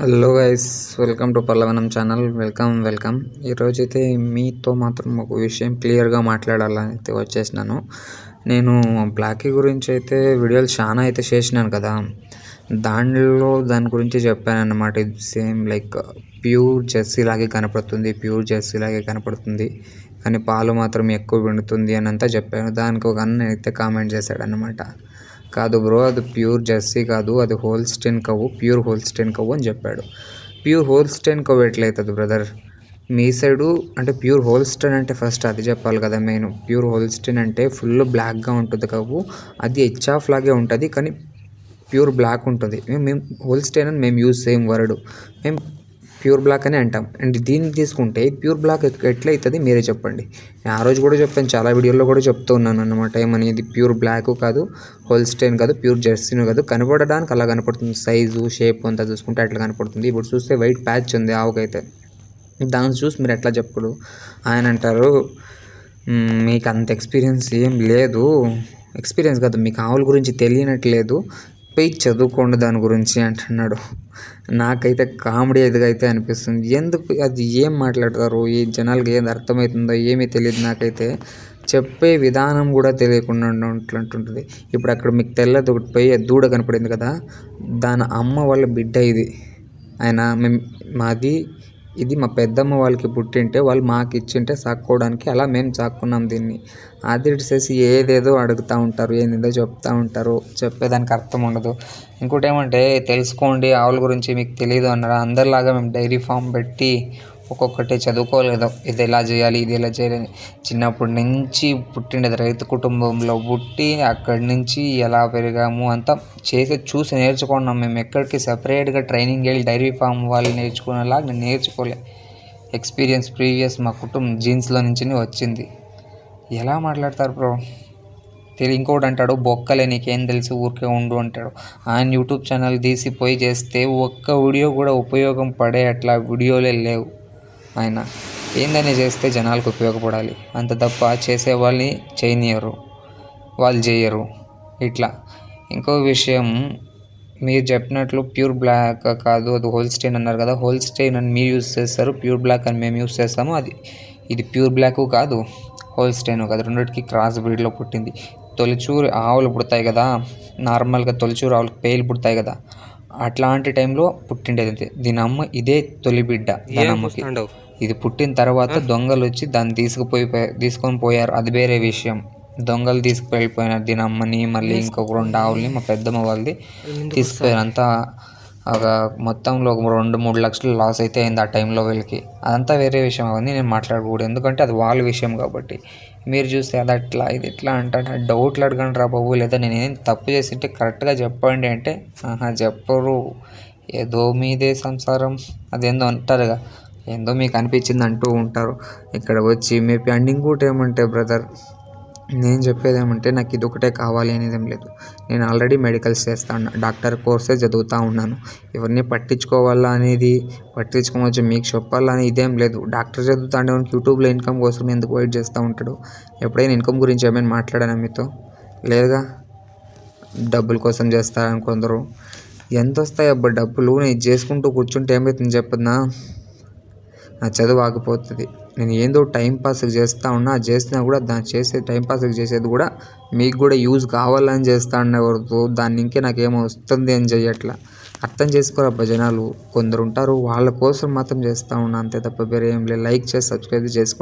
Hello guys welcome to Pallavanam channel welcome welcome ఈరోజైతే మీతో మాత్రం ఒక విషయం క్లియర్గా మాట్లాడాలని అయితే వచ్చేసినాను. నేను బ్లాకీ గురించి అయితే వీడియోలు చాలా అయితే చేసినాను కదా. దానిలో దాని గురించి చెప్పాను అన్నమాట ఇది సేమ్ లైక్ ప్యూర్ జెర్సీ లాగే కనపడుతుంది ప్యూర్ జెర్సీ లాగే కనపడుతుంది. కానీ పాలు మాత్రం ఎక్కువ పిండుతుంది అని అంతా చెప్పాను. దానికి ఒక అన్న అయితే కామెంట్ చేశాడనమాట కాదు బ్రో అది ప్యూర్ జెర్సీ కాదు అది Holstein cow pure Holstein cow అని చెప్పాడు. ప్యూర్ హోల్స్టైన్ కవ్వు ఎట్లయితుంది బ్రదర్? మీ సైడు అంటే ప్యూర్ హోల్స్టైన్ అంటే ఫస్ట్ అది చెప్పాలి కదా మెయిన్. ప్యూర్ హోల్స్టైన్ అంటే ఫుల్ బ్లాక్గా ఉంటుంది కవ్వు. అది హెచ్ ఆఫ్ లాగే ఉంటుంది కానీ ప్యూర్ బ్లాక్ ఉంటుంది. మేము మేము హోల్స్టైన్ అని మేము యూజ్ సేమ్ వర్డ్. మేము ప్యూర్ బ్లాక్ అని అంటాం. అండ్ దీన్ని తీసుకుంటే ప్యూర్ బ్లాక్ ఎట్లయితుంది మీరే చెప్పండి. నేను ఆ రోజు కూడా చెప్పాను చాలా వీడియోలో కూడా చెప్తూ ఉన్నాను అనమాట ఏమని ప్యూర్ బ్లాక్ కాదు హోల్స్టైన్ కాదు ప్యూర్ జెర్సీను కాదు. కనపడడానికి అలా కనపడుతుంది. సైజు షేప్ అంతా చూసుకుంటే అట్లా కనపడుతుంది. ఇప్పుడు చూస్తే వైట్ ప్యాచ్ ఉంది ఆవుకైతే. దాన్ని చూసి మీరు ఎట్లా చెప్పడు? ఆయన అంటారు మీకు అంత ఎక్స్పీరియన్స్ ఏం లేదు. ఎక్స్పీరియన్స్ కాదు మీకు ఆవుల గురించి తెలియనట్లేదు. పోయి చదువుకోండి దాని గురించి అంటున్నాడు. నాకైతే కామెడీ అయితే అనిపిస్తుంది. ఎందుకు అది ఏం మాట్లాడతారు? ఈ జనాలకి ఏది అర్థమవుతుందో ఏమీ తెలియదు నాకైతే. చెప్పే విధానం కూడా తెలియకుండా ఉంటుంటుంది ఇప్పుడు అక్కడ మీకు తెల్లది ఒకటి పోయి దూడ కనపడింది కదా? దాని అమ్మ వాళ్ళ బిడ్డ ఇది. ఆయన మేము మాది ఇది మా పెద్దమ్మ వాళ్ళకి పుట్టింటే వాళ్ళు మాకు ఇచ్చింటే సాక్కోవడానికి అలా మేము సాక్కున్నాం దీన్ని. అది చేసి ఏదేదో అడుగుతూ ఉంటారు ఏందేదో చెప్తూ ఉంటారు. చెప్పేదానికి అర్థం ఉండదు. ఇంకోటి ఏమంటే తెలుసుకోండి ఆవుల గురించి మీకు తెలియదు అన్నారు? అందరిలాగా మేము డైరీ ఫామ్ పెట్టి ఒక్కొక్కటి చదువుకోలేదు. ఇది ఎలా చేయాలి ఇది ఎలా చేయాలి చిన్నప్పటి నుంచి పుట్టినది రైతు కుటుంబంలో పుట్టి అక్కడి నుంచి ఎలా పెరిగాము అంతా చేసి చూసి నేర్చుకున్నాం. మేము ఎక్కడికి సపరేట్గా ట్రైనింగ్ వెళ్ళి డైరీ ఫామ్ వాళ్ళు నేర్చుకునేలా నేను నేర్చుకోలే. ఎక్స్పీరియన్స్ ప్రీవియస్ మా కుటుంబం జీన్స్లో నుంచి వచ్చింది. ఎలా మాట్లాడతారు బ్రో తెలియ ఇంకోటి అంటాడు బొక్కలే నీకేం తెలుసు ఊరికే ఉండు అంటాడు. ఆయన యూట్యూబ్ ఛానల్ తీసి పోయి చేస్తే ఒక్క వీడియో కూడా ఉపయోగం పడే అట్లా వీడియోలే లేవు. ఆయన ఏందని చేస్తే జనాలకు ఉపయోగపడాలి? అంత తప్ప చేసే వాళ్ళని చేయనియరు వాళ్ళు చేయరు ఇట్లా. ఇంకో విషయం మీరు చెప్పినట్లు ప్యూర్ బ్లాక్ కాదు అది హోల్స్టైన్ అన్నారు కదా హోల్స్టైన్ అని మీరు యూస్ చేస్తారు ప్యూర్ బ్లాక్ అని మేము యూస్ చేస్తాము అది ఇది ప్యూర్ బ్లాక్ కాదు హోల్స్టైన్ కాదు రెండింటికి క్రాస్ బ్రీడ్లో పుట్టింది. తొలిచూరు ఆవులు పుడతాయి కదా నార్మల్గా తొలిచూరు ఆవులకు పేలు పుడతాయి కదా అట్లాంటి టైంలో పుట్టిండేది దీని అమ్మ ఇదే తొలి బిడ్డ దాని అమ్మకి ఇది పుట్టిన తర్వాత దొంగలు వచ్చి దాన్ని తీసుకుపోయి తీసుకొని పోయారు. అది వేరే విషయం. దొంగలు తీసుకువెళ్ళిపోయినారు దీని అమ్మని మళ్ళీ ఇంకొక రెండు ఆవుల్ని మా పెద్దమ్మ వాళ్ళది తీసుకుపోయారు అంతా ఒక మొత్తంలో ఒక రెండు మూడు లక్షలు లాస్ అయితే అయింది ఆ టైంలో వీళ్ళకి. అదంతా వేరే విషయం. అవన్నీ నేను మాట్లాడకూడదు. ఎందుకంటే అది వాళ్ళ విషయం కాబట్టి. మీరు చూస్తే అది అట్లా ఇది ఎట్లా అంటే డౌట్లు అడగండి రా బాబు. లేదా నేను ఏం తప్పు చేసింటే కరెక్ట్గా చెప్పండి అంటే ఆహా చెప్పరు. ఏదో మీదే సంసారం. అదేందో అంటారుగా. ఏందో మీకు అనిపించింది అంటూ ఉంటారు. ఇక్కడ వచ్చి మేబీ అండ్ ఇంకోటి ఏమంటే బ్రదర్ నేను చెప్పేది ఏమంటే నాకు ఇది ఒకటే కావాలి అనేది ఏం లేదు. నేను ఆల్రెడీ మెడికల్స్ చేస్తాను డాక్టర్ కోర్సే చదువుతూ ఉన్నాను. ఎవరిని పట్టించుకోవాలా అనేది పట్టించుకోవచ్చు మీకు చెప్పాలా అని ఇదేం లేదు. డాక్టర్ చదువుతా అంటే యూట్యూబ్లో ఇన్కమ్ కోసం ఎందుకు వెయిట్ చేస్తూ ఉంటాడు? ఎప్పుడైనా ఇన్కమ్ గురించి ఏమైనా మాట్లాడాను మీతో? లేదుగా? డబ్బుల కోసం చేస్తారని కొందరు. ఎంత వస్తాయి అబ్బా డబ్బులు? నేను చేసుకుంటూ కూర్చుంటే ఏమవుతుంది చెప్పన్నా నా చదువు ఆగిపోతుంది. నేను ఏందో టైం పాస్కి చేస్తూ ఉన్నా అది చేసినా కూడా దాన్ని చేసే టైం పాస్కి చేసేది కూడా మీకు కూడా యూజ్ కావాలని చేస్తా ఉండకూడదు దాన్ని ఇంకే నాకేమో వస్తుంది అని చెయ్యట్లా. అర్థం చేసుకోరబ్బా జనాలు. కొందరు ఉంటారు వాళ్ళ కోసం మాత్రం చేస్తూ ఉన్నా. అంతే తప్ప వేరే ఏం లేదు. లైక్ చేసి సబ్స్క్రైబ్ చేసుకోండి